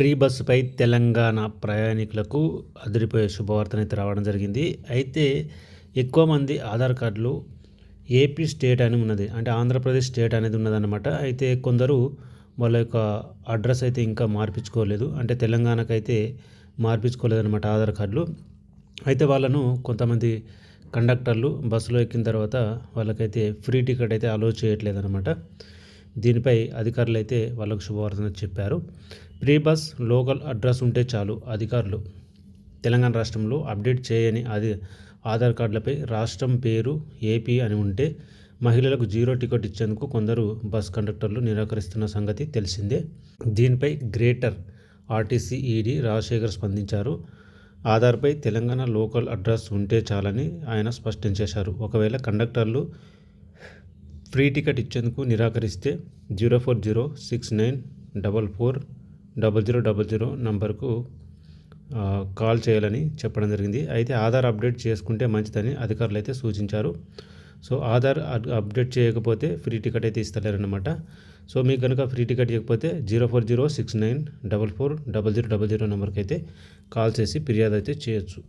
Free బస్సుపై Telangana ప్రయాణికులకు అదిరిపోయే శుభవార్తనైతే రావడం జరిగింది. అయితే ఎక్కువ మంది ఆధార్ కార్డులు ఏపీ స్టేట్ అని ఉన్నది. అంటే ఆంధ్రప్రదేశ్ స్టేట్ అనేది ఉన్నదన్నమాట. అయితే కొందరు వాళ్ళ యొక్క అడ్రస్ అయితే ఇంకా మార్పించుకోలేదు. అంటే తెలంగాణకు అయితే మార్పించుకోలేదన్నమాట ఆధార్ కార్డులు. అయితే వాళ్ళను కొంతమంది కండక్టర్లు బస్సులో ఎక్కిన తర్వాత వాళ్ళకైతే ఫ్రీ టికెట్ అయితే అలో చేయట్లేదన్నమాట. దీనిపై అధికారులు అయితే వాళ్ళకు శుభవార్తను చెప్పారు. ప్రీ బస్ లోకల్ అడ్రస్ ఉంటే చాలు అధికారులు. తెలంగాణ రాష్ట్రంలో అప్డేట్ చేయని అది ఆధార్ కార్డులపై రాష్ట్రం పేరు ఏపీ అని ఉంటే మహిళలకు జీరో టికెట్ ఇచ్చేందుకు కొందరు బస్ కండక్టర్లు నిరాకరిస్తున్న సంగతి తెలిసిందే. దీనిపై గ్రేటర్ ఆర్టీసీ ఈడీ రాజశేఖర్ స్పందించారు. ఆధార్పై తెలంగాణ లోకల్ అడ్రస్ ఉంటే చాలని ఆయన స్పష్టం చేశారు. ఒకవేళ కండక్టర్లు ఫ్రీ టికెట్ ఇచ్చేందుకు నిరాకరిస్తే zero four zero six nine double four double zero double zero నంబర్కు కాల్ చేయాలని చెప్పడం జరిగింది. అయితే ఆధార్ అప్డేట్ చేసుకుంటే మంచిదని అధికారులు అయితే సూచించారు. సో ఆధార్ అప్డేట్ చేయకపోతే ఫ్రీ టికెట్ అయితే ఇస్తలేరన్నమాట. సో మీకు కనుక ఫ్రీ టికెట్ ఇవ్వకపోతే zero four zero six nine double four double zero double zero నెంబర్కి అయితే కాల్ చేసి ఫిర్యాదు అయితే చేయొచ్చు.